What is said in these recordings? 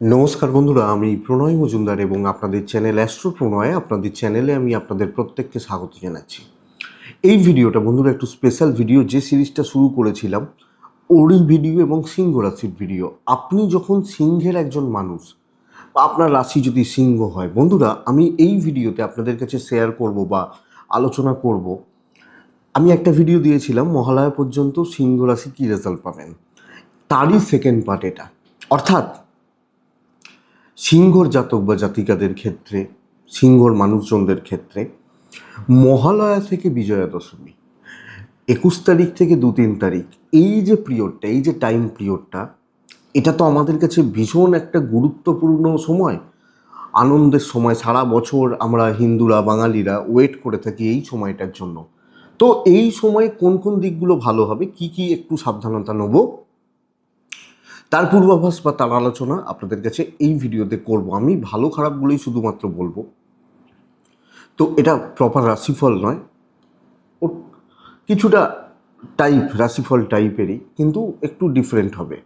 নমস্কার বন্ধুরা, আমি প্রণয় মজুমদার এবং আপনাদের চ্যানেল অ্যাস্ট্রো প্রণয়, আপনাদের চ্যানেলে আমি আপনাদের প্রত্যেককে স্বাগত জানাচ্ছি। এই ভিডিওটা বন্ধুরা, একটু স্পেশাল ভিডিও যে সিরিজটা শুরু করেছিলাম, ওরই ভিডিও এবং সিংহ রাশির ভিডিও আপনি যখন সিংহের একজন মানুষ বা আপনার রাশি যদি সিংহ হয়, বন্ধুরা, আমি এই ভিডিওতে আপনাদের কাছে শেয়ার করব বা আলোচনা করব। আমি একটা ভিডিও দিয়েছিলাম, মহালয়া পর্যন্ত সিংহ রাশি কী রেজাল্ট পাবেন? তারই সেকেন্ড পার্ট এটা। অর্থাৎ সিংহর জাতক বা জাতিকাদের ক্ষেত্রে, সিংহর মানুষজনদের ক্ষেত্রে, মহালয়া থেকে বিজয়া দশমী, একুশ তারিখ থেকে দু তিন তারিখ, এই যে পিরিয়ডটা, এই যে টাইম পিরিয়ডটা, এটা তো আমাদের কাছে ভীষণ একটা গুরুত্বপূর্ণ সময়। আনন্দের সময়, সারা বছর আমরা হিন্দুরা, বাঙালিরা ওয়েট করে থাকি এই সময়টার জন্য। তো এই সময় কোন কোন দিকগুলো ভালো হবে, কি কি একটু সাবধানতা নেব? তার পূর্বাভাস বা তার আলোচনা আপনাদের কাছে এই ভিডিওতে করব। আমি ভালো খারাপগুলোই শুধুমাত্র বলব। তো এটা প্রপার রাশিফল নয়। ও কিছুটা টাইপ রাশিফল টাইপেরই কিন্তু একটু ডিফারেন্ট হবে।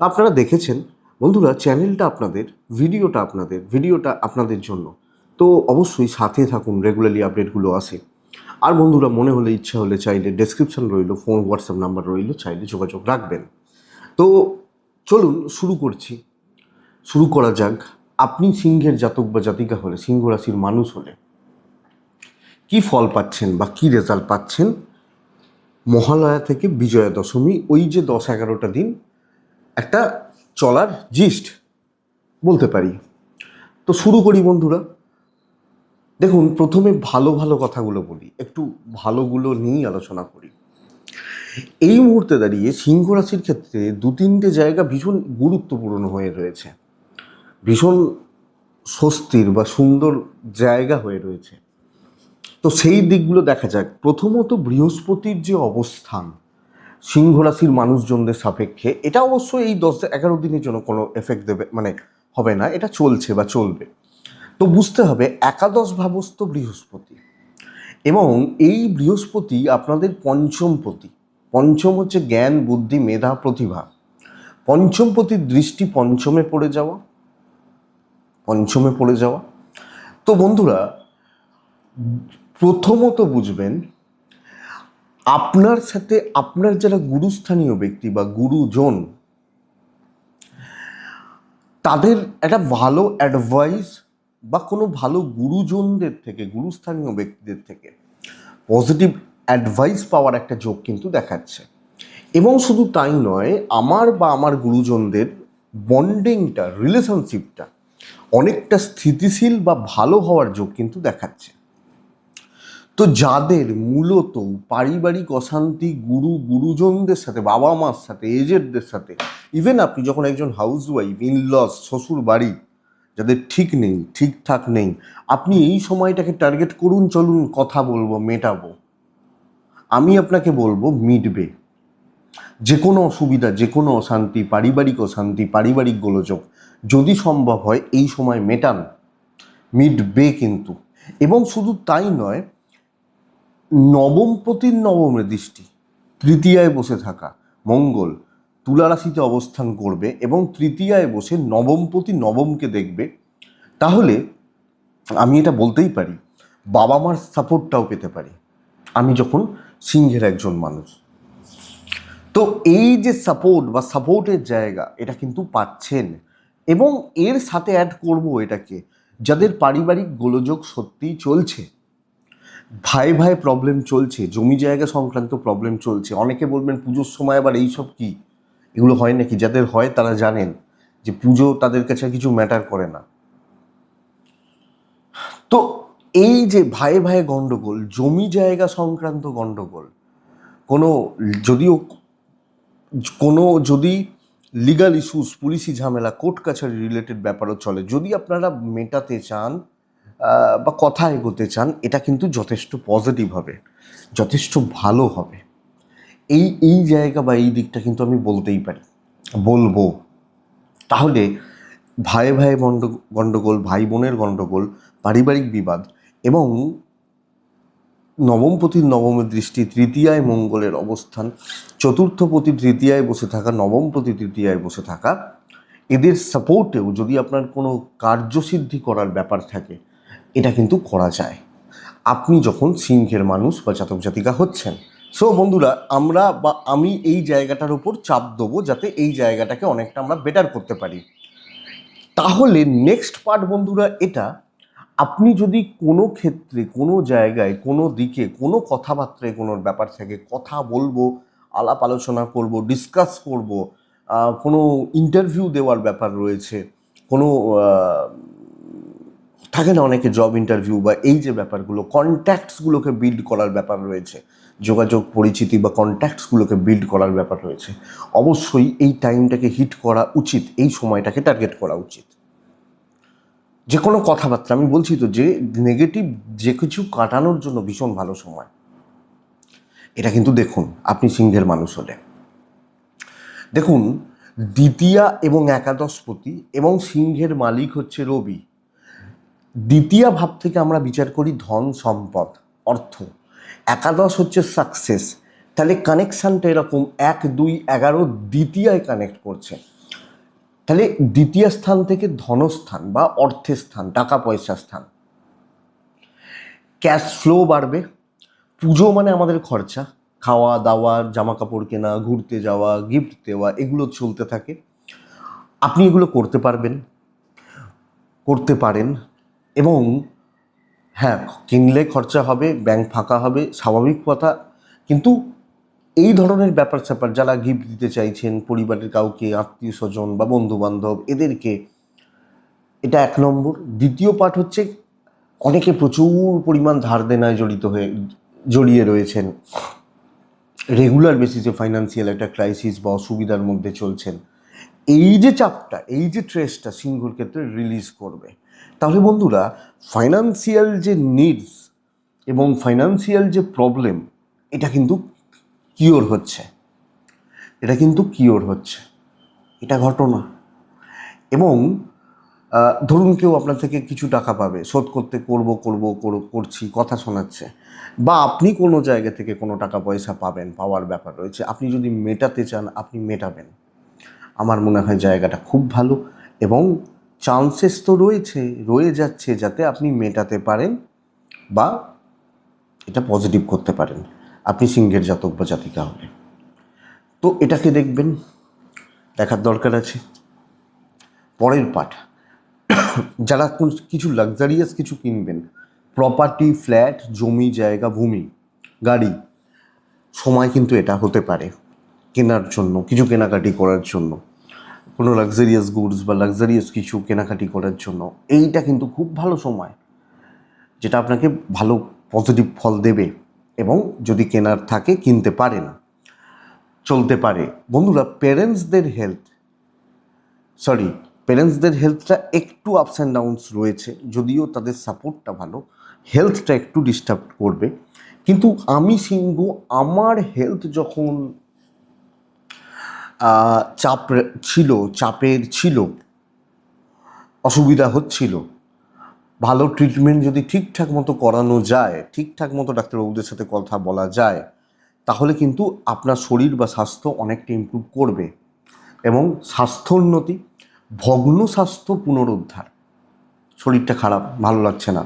আপনারা দেখেছেন, বন্ধুরা চ্যানেলটা আপনাদের ভিডিওটা আপনাদের ভিডিওটা আপনাদের জন্য। তো অবশ্যই সাথে থাকুন রেগুলারলি আপডেটগুলো আসে। আর বন্ধুরা, মনে হলে, ইচ্ছা হলে চাইলে ডেসক্রিপশন রইল ফোন হোয়াটসঅ্যাপ নাম্বার রইল, চাইলে যোগাযোগ রাখবেন। তো চলুন শুরু করছি। শুরু করা যাক। আপনি সিংহের জাতক বা জাতিকা হলে, সিংহ রাশির মানুষ হলে কি ফল পাচ্ছেন বা কি রেজাল্ট পাচ্ছেন? মহালয়া থেকে বিজয়া দশমী, ওই যে দশ এগারোটা দিন, একটা চলার জিস্ট বলতে পারি। তো শুরু করি বন্ধুরা। দেখুন, প্রথমে ভালো ভালো কথাগুলো বলি, একটু ভালোগুলো নিয়েই আলোচনা করি। এই মুহূর্তে দাঁড়িয়ে সিংহ রাশির ক্ষেত্রে দু তিনটে জায়গা ভীষণ গুরুত্বপূর্ণ হয়ে রয়েছে। ভীষণ স্বস্তির বা সুন্দর জায়গা হয়ে রয়েছে। তো সেই দিকগুলো দেখা যাক। প্রথমত বৃহস্পতির যে অবস্থান, সিংহ রাশির মানুষজনদের সাপেক্ষে, এটা অবশ্য এই দশ এগারো দিনের জন্য কোনো এফেক্ট দেবে মানে হবে না, এটা চলছে বা চলবে। তো বুঝতে হবে, একাদশ ভাবস্থ বৃহস্পতি। এবং এই বৃহস্পতি আপনাদের পঞ্চম পঞ্চমপতি পঞ্চম হচ্ছে জ্ঞান, বুদ্ধি, মেধা, প্রতিভা। পঞ্চম প্রতি দৃষ্টি পঞ্চমে পড়ে যাওয়া। পঞ্চমে পড়ে যাওয়া। তো বন্ধুরা, প্রথমত বুঝবেন, আপনার সাথে আপনার যারা গুরুস্থানীয় ব্যক্তি বা গুরুজন, তাদের একটা ভালো অ্যাডভাইস বা কোনো ভালো গুরুজনদের থেকে, গুরুস্থানীয় ব্যক্তিদের থেকে পজিটিভ অ্যাডভাইস পাওয়ার একটা যোগ কিন্তু দেখাচ্ছে। এবং শুধু তাই নয়, আমার বা আমার গুরুজনদের বন্ডিংটা রিলেশনশিপটা অনেকটা স্থিতিশীল বা ভালো হওয়ার যোগ কিন্তু দেখাচ্ছে। তো যাদের মূলত পারিবারিক অশান্তি গুরু গুরুজনদের সাথে বাবা মার সাথে এজেডদের সাথে ইভেন আপনি যখন একজন হাউস ওয়াইফ ইনলস শ্বশুর বাড়ি যাদের ঠিক নেই, ঠিকঠাক নেই, আপনি এই সময়টাকে টার্গেট করুন, চলুন, কথা বলব, মেটাবো। আমি আপনাকে বলব মিটবে। যে কোনো অসুবিধা যে কোনো অশান্তি, পারিবারিক অশান্তি, পারিবারিক গোলযোগ যদি সম্ভব হয় এই সময় মেটান। মিটবে কিন্তু। এবং শুধু তাই নয় নবমপতির নবমের দৃষ্টি, তৃতীয়ায় বসে থাকা, মঙ্গল তুলা রাশিতে অবস্থান করবে এবং তৃতীয়ায় বসে নবমপতি নবমকে দেখবে, তাহলে আমি এটা বলতেই পারি বাবা মার সাপোর্টটাও পেতে পারি। আমি যখন সিংহের একজন মানুষ। তো এই যে সাপোর্ট বা সাপোর্টের জায়গা, এটা কিন্তু পাচ্ছেন। এবং এর সাথে অ্যাড করব এটাকে, যাদের পারিবারিক গোলযোগ সত্যিই চলছে। ভাই ভাই প্রবলেম চলছে, জমি জায়গা সংক্রান্ত প্রবলেম চলছে। অনেকে বলবেন, পুজোর সময় আবার এইসব কি? এগুলো হয় নাকি? যাদের হয় তারা জানেন যে পুজো তাদের কাছে কিছু ম্যাটার করে না। তো এই যে ভাই ভাই গণ্ডগোল জমি জায়গা সংক্রান্ত গণ্ডগোল কোনো যদিও কোনো যদি লিগাল ইস্যুস পুলিশি ঝামেলা কোর্ট কাছারি রিলেটেড ব্যাপারও চলে, যদি আপনারা মেটাতে চান বা কথা এগোতে চান, এটা কিন্তু যথেষ্ট পজিটিভ হবে, যথেষ্ট ভালো হবে। এই এই জায়গা বা এই দিকটা কিন্তু আমি বলতেই পারি, বলব। তাহলে ভাই ভাই গণ্ড গণ্ডগোল ভাই বোনের গণ্ডগোল পারিবারিক বিবাদ এবং নবমপতির নবমের দৃষ্টি তৃতীয়ায় মঙ্গলের অবস্থান চতুর্থপতি তৃতীয়ায় বসে থাকা নবমপতি তৃতীয়ায় বসে থাকা, এদের সাপোর্টেও যদি আপনার কোনো কার্যসিদ্ধি করার ব্যাপার থাকে, এটা কিন্তু করা যায়। আপনি যখন সিংহের মানুষ বা জাতক জাতিকা হচ্ছেন সো বন্ধুরা, আমরা বা আমি এই জায়গাটার উপর চাপ দেবো যাতে এই জায়গাটাকে অনেকটা আমরা বেটার করতে পারি। তাহলে নেক্সট পার্ট বন্ধুরা, এটা আপনি যদি কোনো ক্ষেত্রে, কোনো জায়গায়, কোনো দিকে, কোনো কথাবার্তায় কোনো ব্যাপার থাকে, কথা বলব, আলাপ আলোচনা করব ডিসকাস করব কোনো ইন্টারভিউ দেওয়ার ব্যাপার রয়েছে, কোনো থাকে না অনেকে জব ইন্টারভিউ বা এই যে ব্যাপারগুলো কন্ট্যাক্টসগুলোকে বিল্ড করার ব্যাপার রয়েছে, যোগাযোগ পরিচিতি বা কন্ট্যাক্টসগুলোকে বিল্ড করার ব্যাপার রয়েছে, অবশ্যই এই টাইমটাকে হিট করা উচিত, এই সময়টাকে টার্গেট করা উচিত। যে কোনো কথাবার্তা, আমি বলছি তো যে নেগেটিভ যে কিছু কাটানোর জন্য ভীষণ ভালো সময়। এটা কিন্তু দেখুন, আপনি সিংহের মানুষ হলে। দেখুন, দ্বিতীয়া এবং একাদশপতি এবং সিংহের মালিক হচ্ছে রবি। দ্বিতীয় ভাব থেকে আমরা বিচার করি ধন, সম্পদ, অর্থ। একাদশ হচ্ছে সাকসেস তাহলে কানেকশানটা এরকম, এক, দুই, এগারো দ্বিতীয়ায় কানেক্ট করছে। তাহলে দ্বিতীয় স্থান থেকে ধনস্থান বা অর্থের স্থান টাকা পয়সা স্থান। ক্যাশ ফ্লো বাড়বে, পুজো মানে আমাদের খরচা। খাওয়া, দাওয়া জামা কাপড় কেনা, ঘুরতে যাওয়া গিফট দেওয়া, এগুলো চলতে থাকে। আপনি এগুলো করতে পারবেন, করতে পারেন এবং হ্যাঁ কিনলে খরচা হবে, ব্যাংক ফাঁকা হবে, স্বাভাবিক কথা। কিন্তু এই ধরনের ব্যাপার স্যাপার যারা গিফট দিতে চাইছেন, পরিবারের কাউকে আত্মীয় স্বজন বা বন্ধু বান্ধব এদেরকে এটা এক নম্বর। দ্বিতীয় পার্ট হচ্ছে, অনেকে প্রচুর পরিমাণ ধার দেনায় জড়িত হয়ে, জড়িয়ে রয়েছেন। রেগুলার বেসিসে ফাইন্যান্সিয়াল একটা ক্রাইসিস বা অসুবিধার মধ্যে চলছেন। এই যে চাপটা, এই যে ট্রেসটা সিংহর ক্ষেত্রে রিলিজ করবে। তাহলে বন্ধুরা ফাইন্যান্সিয়াল যে নিডস এবং ফাইন্যান্সিয়াল যে প্রবলেম এটা কিন্তু কিওর হচ্ছে। এটা কিন্তু কিওর হচ্ছে। এটা ঘটনা। এবং ধরুন কেউ আপনার থেকে কিছু টাকা পাবে, শোধ করতে করব করব করছি, কথা শোনাচ্ছে। বা আপনি কোনো জায়গা থেকে কোনো টাকা পয়সা পাবেন, পাওয়ার ব্যাপার রয়েছে। আপনি যদি মেটাতে চান, আপনি মেটাবেন। আমার মনে হয় জায়গাটা খুব ভালো এবং চান্সেস তো রয়েছে, রয়ে যাচ্ছে যাতে আপনি মেটাতে পারেন বা এটা পজিটিভ করতে পারেন। আপনি সিংহের জাতক বা জাতিকা হলে তো এটাকে দেখবেন, দেখার দরকার আছে। পরের পাঠ, যারা কিছু লাক্সারিয়াস কিছু কিনবেন প্রপার্টি ফ্ল্যাট জমি, জায়গা, ভূমি, গাড়ি, সময় কিন্তু এটা হতে পারে কেনার জন্য, কিছু কেনাকাটি করার জন্য। কোনো লাক্সারিয়াস গুডস বা লাক্সারিয়াস কিছু কেনাকাটি করার জন্য। এইটা কিন্তু খুব ভালো সময়, যেটা আপনাকে ভালো পজিটিভ ফল দেবে। এবং যদি কেনার থাকে, কিনতে পারেন চলতে পারে। বন্ধুরা পেরেন্টসদের হেলথ সরি পেরেন্টসদের হেলথটা একটু আপস অ্যান্ড ডাউনস রয়েছে, যদিও তাদের সাপোর্টটা ভালো হেলথটা একটু ডিস্টার্ব করবে। কিন্তু আমি সিংহ, আমার হেলথ যখন চাপ ছিল, চাপের ছিল, অসুবিধা হচ্ছিল ভালো ট্রিটমেন্ট যদি ঠিকঠাক মতো করানো যায়, ঠিকঠাক মতো ডাক্তারবাবুদের সাথে কথা বলা যায়, তাহলে কিন্তু আপনার শরীর বা স্বাস্থ্য অনেকটা ইমপ্রুভ করবে। এবং স্বাস্থ্যোন্নতি ভগ্ন স্বাস্থ্য পুনরুদ্ধার। শরীরটা খারাপ, ভালো লাগছে না।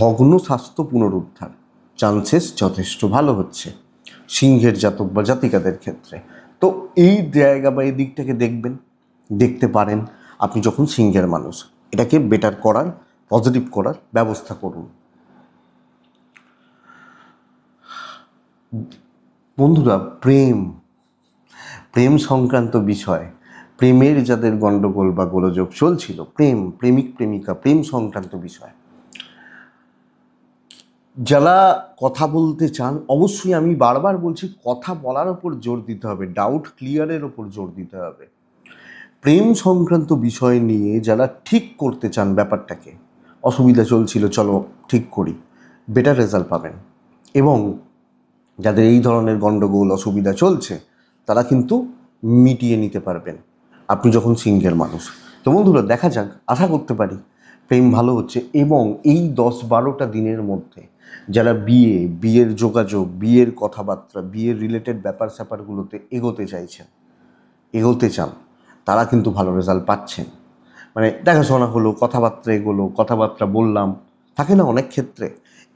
ভগ্ন স্বাস্থ্য পুনরুদ্ধার। চান্সেস যথেষ্ট ভালো হচ্ছে। সিংহের জাতক বা জাতিকাদের ক্ষেত্রে। তো এই জায়গা বা এই দিকটাকে দেখবেন, দেখতে পারেন। আপনি যখন সিংহের মানুষ, এটাকে বেটার করার পজিটিভ করার ব্যবস্থা করুন। বন্ধুরা, প্রেম। প্রেম সংক্রান্ত বিষয়। প্রেমের যাদের গণ্ডগোল বা গোলযোগ চলছিল, প্রেম, প্রেমিক, প্রেমিকা, প্রেম সংক্রান্ত বিষয়। যারা কথা বলতে চান, অবশ্যই আমি বারবার বলছি, কথা বলার ওপর জোর দিতে হবে ডাউট ক্লিয়ারের ওপর জোর দিতে হবে। প্রেম সংক্রান্ত বিষয় নিয়ে যারা ঠিক করতে চান ব্যাপারটাকে অসুবিধা চলছিল, চলো ঠিক করি। বেটার রেজাল্ট পাবেন। এবং যাদের এই ধরনের গণ্ডগোল অসুবিধা চলছে, তারা কিন্তু মিটিয়ে নিতে পারবেন। আপনি যখন সিংহের মানুষ। তো বন্ধুরা, দেখা যাক, আশা করতে পারি প্রেম ভালো হচ্ছে এবং এই দশ বারোটা দিনের মধ্যে যারা বিয়ে, বিয়ের যোগাযোগ, বিয়ের কথাবার্তা, বিয়ের রিলেটেড ব্যাপার স্যাপারগুলোতে এগোতে চাইছেন, এগোতে চান, তারা কিন্তু ভালো রেজাল্ট পাচ্ছেন। মানে দেখাশোনা হলো, কথাবার্তা এগোলো, কথাবার্তা বললাম, থাকে না অনেক ক্ষেত্রে।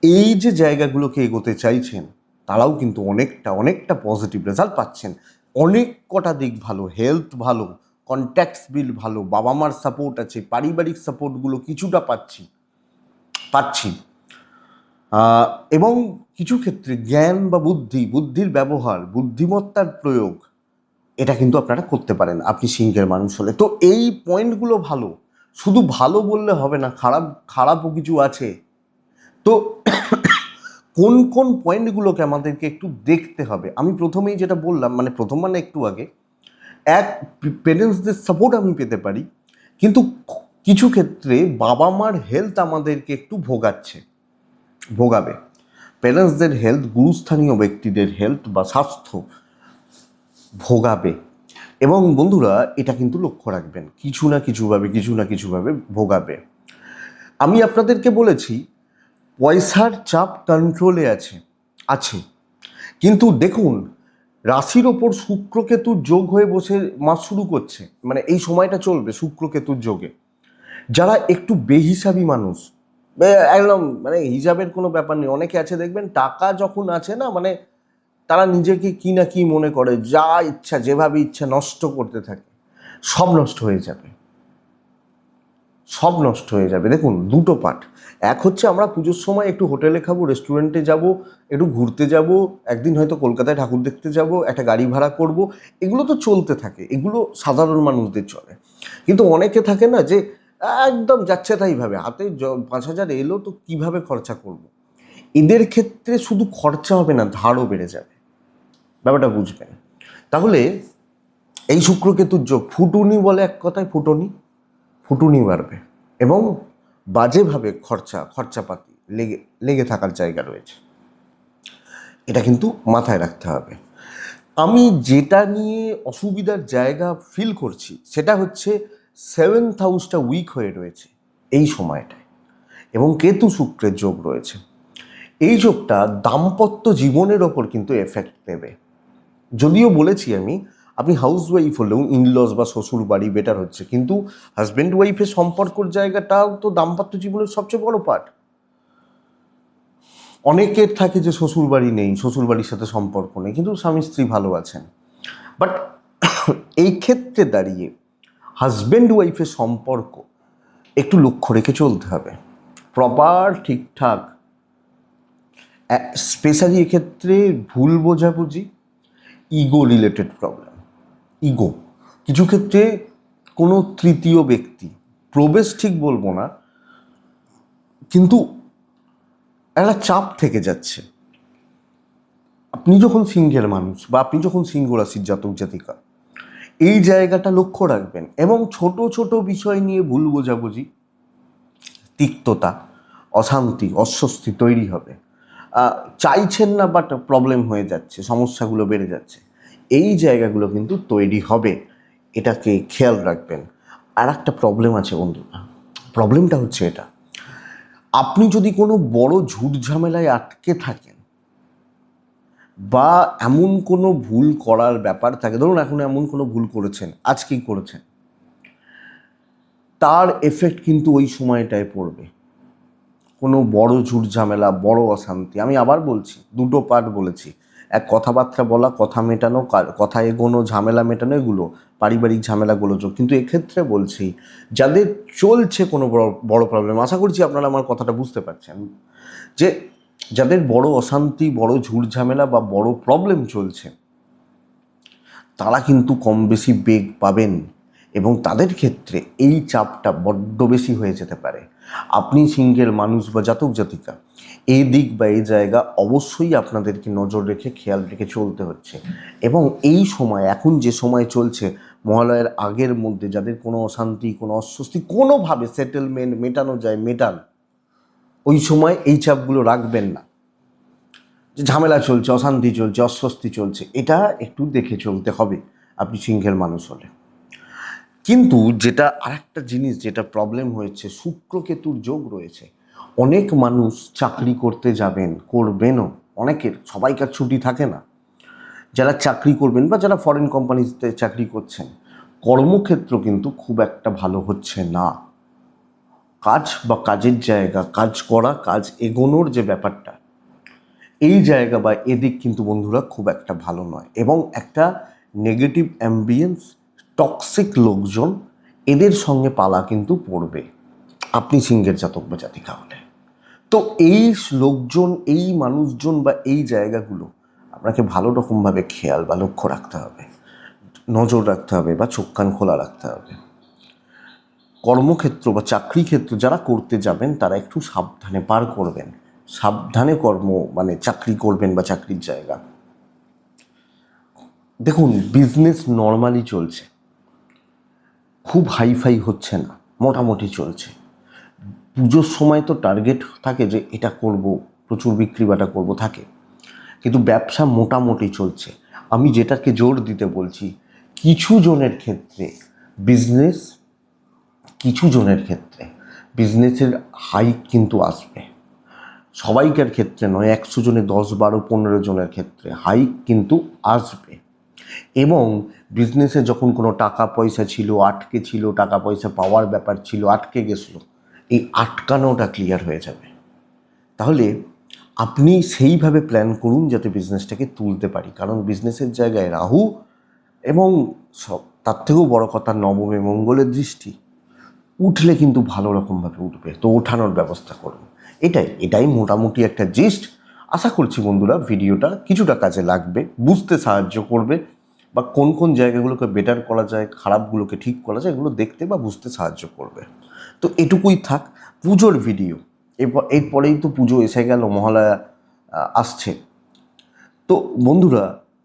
এই যে জায়গাগুলোকে এগোতে চাইছেন, তারাও কিন্তু অনেকটা অনেকটা পজিটিভ রেজাল্ট পাচ্ছেন। অনেক কটা দিক ভালো হেলথ ভালো কন্ট্যাক্টস বিল ভালো বাবা মার সাপোর্ট আছে, পারিবারিক সাপোর্টগুলো কিছুটা পাচ্ছি পাচ্ছি। এবং কিছু ক্ষেত্রে জ্ঞান বা বুদ্ধি, বুদ্ধির ব্যবহার, বুদ্ধিমত্তার প্রয়োগ এটা কিন্তু আপনারা করতে পারেন। আপনি সিংহের মানুষ হলে। তো এই পয়েন্টগুলো ভালো। শুধু ভালো বললে হবে না, খারাপ, খারাপও কিছু আছে। তো কোন কোন পয়েন্টগুলোকে আমাদেরকে একটু দেখতে হবে। আমি প্রথমেই যেটা বললাম মানে প্রথম মানে একটু আগে, এক পেরেন্টসদের সাপোর্ট আমি পেতে পারি। কিন্তু কিছু ক্ষেত্রে বাবা মার হেলথ আমাদেরকে একটু ভোগাচ্ছে, ভোগাবে। প্যারেন্টসদের হেলথ গুরুস্থানীয় ব্যক্তিদের হেলথ বা স্বাস্থ্য ভোগাবে। এবং বন্ধুরা, এটা কিন্তু লক্ষ্য রাখবেন, কিছু না কিছুভাবে, কিছু না কিছুভাবে ভোগাবে। আমি আপনাদেরকে বলেছি, পয়সার চাপ কন্ট্রোলে আছে আছে। কিন্তু দেখুন, রাশির ওপর শুক্রকেতুর যোগ হয়ে বসে মাস শুরু করছে মানে এই সময়টা চলবে শুক্রকেতুর যোগে। যারা একটু বেহিসাবি মানুষ একদম মানে হিসাবের কোনো ব্যাপার নেই, অনেকে আছে দেখবেন, টাকা যখন আছে না মানে তারা নিজেকে কি না কি মনে করে, যা ইচ্ছা, যেভাবে ইচ্ছা নষ্ট করতে থাকে, সব নষ্ট হয়ে যাবে। সব নষ্ট হয়ে যাবে। দেখুন, দুটো পার্ট এক হচ্ছে আমরা পুজোর সময় একটু হোটেলে খাব রেস্টুরেন্টে যাব, একটু ঘুরতে যাব, একদিন হয়তো কলকাতায় ঠাকুর দেখতে যাব, একটা গাড়ি ভাড়া করব। এগুলো তো চলতে থাকে, এগুলো সাধারণ মানুষদের চলে। কিন্তু অনেকে থাকে না যে, একদম যাচ্ছে তাইভাবে হাতে পাঁচ হাজার এলো তো কীভাবে খরচা করব। এদের ক্ষেত্রে শুধু খরচা হবে না, ধারও বেড়ে যাবে। ব্যাপারটা বুঝবেন। তাহলে এই শুক্রকেতুর যোগ ফুটুনি বলে এক কথায় ফুটুনি ফুটুনি বাড়বে এবং বাজেভাবে খরচা, খরচাপাতি লেগে লেগে থাকার জায়গা রয়েছে। এটা কিন্তু মাথায় রাখতে হবে। আমি যেটা নিয়ে অসুবিধার জায়গা ফিল করছি, সেটা হচ্ছে সেভেন্থ হাউসটা উইক হয়ে রয়েছে এই সময়টায় এবং কেতু শুক্রের যোগ রয়েছে। এই যোগটা দাম্পত্য জীবনের ওপর কিন্তু এফেক্ট দেবে। যদিও বলেছি আমি, আপনি হাউস ওয়াইফ হলেও ইনলস বা শ্বশুর বাড়ি বেটার হচ্ছে। কিন্তু হাজব্যান্ড ওয়াইফের সম্পর্কর জায়গাটাও তো দাম্পত্য জীবনের সবচেয়ে বড় পার্ট অনেকের থাকে যে শ্বশুর বাড়ি নেই শ্বশুর বাড়ির সাথে সম্পর্ক নেই, কিন্তু স্বামী স্ত্রী ভালো আছেন। বাট এই ক্ষেত্রে দাঁড়িয়ে হাজব্যান্ড ওয়াইফের সম্পর্ক একটু লক্ষ্য রেখে চলতে হবে। প্রপার ঠিকঠাক স্পেশালি এক্ষেত্রে ভুল বোঝাবুঝি ইগো রিলেটেড প্রবলেম ইগো কিছু ক্ষেত্রে কোনো তৃতীয় ব্যক্তি, প্রবেশ ঠিক বলব না, কিন্তু একটা চাপ থেকে যাচ্ছে। আপনি যখন সিংহের মানুষ বা আপনি যখন সিংহ রাশির জাতক জাতিকা, এই জায়গাটা লক্ষ্য রাখবেন এবং ছোট ছোট বিষয় নিয়ে ভুল বোঝাবুঝি, তিক্ততা, অশান্তি, অস্বস্তি তৈরি হবে। চাইছেন না বাট প্রবলেম হয়ে যাচ্ছে, সমস্যাগুলো বেড়ে যাচ্ছে। এই জায়গাগুলো কিন্তু তৈরি হবে। এটাকে খেয়াল রাখবেন। আর একটা প্রবলেম আছে বন্ধুরা প্রবলেমটা হচ্ছে এটা। আপনি যদি কোনো বড় ঝুট ঝামেলায় আটকে থাকেন বা এমন কোনো ভুল করার ব্যাপার থাকে, ধরুন এখন এমন কোনো ভুল করেছেন, আজকেই করেছেন, তার এফেক্ট কিন্তু ওই সময়টায় পড়বে। কোনো বড় ঝুট ঝামেলা বড় অশান্তি। আমি আবার বলছি, দুটো পার্ট বলেছি। এক, কথাবার্তা বলা, কথা মেটানো কথা এগোনো, ঝামেলা মেটানো, এগুলো পারিবারিক ঝামেলাগুলো যোগ। কিন্তু এক্ষেত্রে বলছি, যাদের চলছে কোনো বড় বড় প্রবলেম আশা করছি আপনারা আমার কথাটা বুঝতে পারছেন, যে যাদের বড় অশান্তি, বড় ঝুট ঝামেলা বা বড় প্রবলেম চলছে, তারা কিন্তু কম বেশি বেগ পাবেন। এবং তাদের ক্ষেত্রে এই চাপটা বড্ড বেশি হয়ে যেতে পারে। আপনি সিঙ্গেল মানুষ বা জাতক জাতিকা এই দিক বা এই জায়গা অবশ্যই আপনাদেরকে নজর রেখে, খেয়াল রেখে চলতে হচ্ছে। এবং এই সময়, এখন যে সময় চলছে, মহালয়ের আগের মধ্যে যাদের কোনো অশান্তি, কোনো অস্বস্তি কোনোভাবে সেটেলমেন্ট মেটানো যায়, মেটান, ওই সময় এই চাপগুলো রাখবেন না। যে ঝামেলা চলছে, অশান্তি চলছে, অস্বস্তি চলছে, এটা একটু দেখে চলতে হবে। আপনি সিংহের মানুষ হলে। কিন্তু যেটা আরেকটা জিনিস, যেটা প্রবলেম হয়েছে শুক্রকেতুর যোগ রয়েছে। অনেক মানুষ চাকরি করতে যাবেন, করবেনও। অনেকের, সবাইকার ছুটি থাকে না। যারা চাকরি করবেন বা যারা ফরেন কোম্পানিতে চাকরি করছেন, কর্মক্ষেত্র কিন্তু খুব একটা ভালো হচ্ছে না। কাজ বা কাজের জায়গা, কাজ করা, কাজ এগোনোর যে ব্যাপারটা, এই জায়গা বা এদিক কিন্তু বন্ধুরা খুব একটা ভালো নয়। এবং একটা নেগেটিভ অ্যাম্বিয়েন্স টক্সিক লোকজন এদের সঙ্গে পালা কিন্তু পড়বে। আপনি সিংহের জাতক বা জাতিকা হলে তো এই লোকজন, এই মানুষজন বা এই জায়গাগুলো আপনাকে ভালো রকমভাবে খেয়াল বা লক্ষ্য রাখতে হবে। নজর রাখতে হবে বা চোখ কান খোলা রাখতে হবে। কর্মক্ষেত্র বা চাকরি ক্ষেত্র যারা করতে যাবেন, তারা একটু সাবধানে পার করবেন। সাবধানে কর্ম মানে চাকরি করবেন বা চাকরির জায়গা। দেখুন বিজনেস নর্মালি চলছে। খুব হাইফাই হচ্ছে না, মোটামুটি চলছে। পুজোর সময় তো টার্গেট থাকে যে এটা করব, প্রচুর বিক্রি বাটা করব, থাকে। কিন্তু ব্যবসা মোটামুটি চলছে। আমি যেটাকে জোর দিতে বলছি, কিছু জনের ক্ষেত্রে বিজনেস কিছু জনের ক্ষেত্রে বিজনেসের হাইক কিন্তু আসবে। সবাইকার ক্ষেত্রে নয়, একশো জনে, দশ, বারো, পনেরো জনের ক্ষেত্রে হাইক কিন্তু আসবে। এবং বিজনেসে যখন কোনো টাকা পয়সা ছিল, আটকে ছিল, টাকা পয়সা পাওয়ার ব্যাপার ছিল, আটকে গেছিল, এই আটকানোটা ক্লিয়ার হয়ে যাবে। তাহলে আপনি সেইভাবে প্ল্যান করুন যাতে বিজনেসটাকে তুলতে পারি। কারণ বিজনেসের জায়গায় রাহু এবং সব, তার থেকেও বড় কথা নবমে মঙ্গলের দৃষ্টি। উঠলে কিন্তু ভালো রকমভাবে উঠবে। তো ওঠানোর ব্যবস্থা করুন। এটাই এটাই মোটামুটি একটা জিস্ট আশা করছি বন্ধুরা, ভিডিওটা কিছুটা কাজে লাগবে, বুঝতে সাহায্য করবে। বা কোন কোন জায়গাগুলোকে বেটার করা যায়, খারাপগুলোকে ঠিক করা যায়, এগুলো দেখতে বা বুঝতে সাহায্য করবে। তো এটুকুই থাক, পুজোর ভিডিও এরপর, এরপরেই তো পুজো এসে গেল, মহালয়া আসছে। তো বন্ধুরা,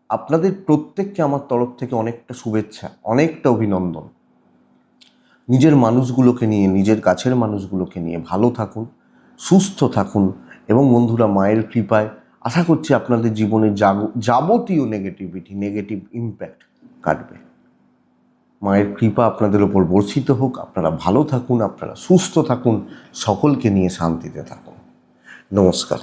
আপনাদের প্রত্যেককে আমার তরফ থেকে অনেকটা শুভেচ্ছা, অনেকটা অভিনন্দন। নিজের মানুষগুলোকে নিয়ে, নিজের কাছের মানুষগুলোকে নিয়ে ভালো থাকুন, সুস্থ থাকুন, এবং বন্ধুরা, মায়ের কৃপায় আশা করছি আপনাদের জীবনে যাবতীয় নেগেটিভিটি নেগেটিভ ইম্প্যাক্ট কাটবে। মায়ের কৃপা আপনাদের ওপর বর্ষিত হোক, আপনারা ভালো থাকুন, আপনারা সুস্থ থাকুন, সকলকে নিয়ে শান্তিতে থাকুন। নমস্কার।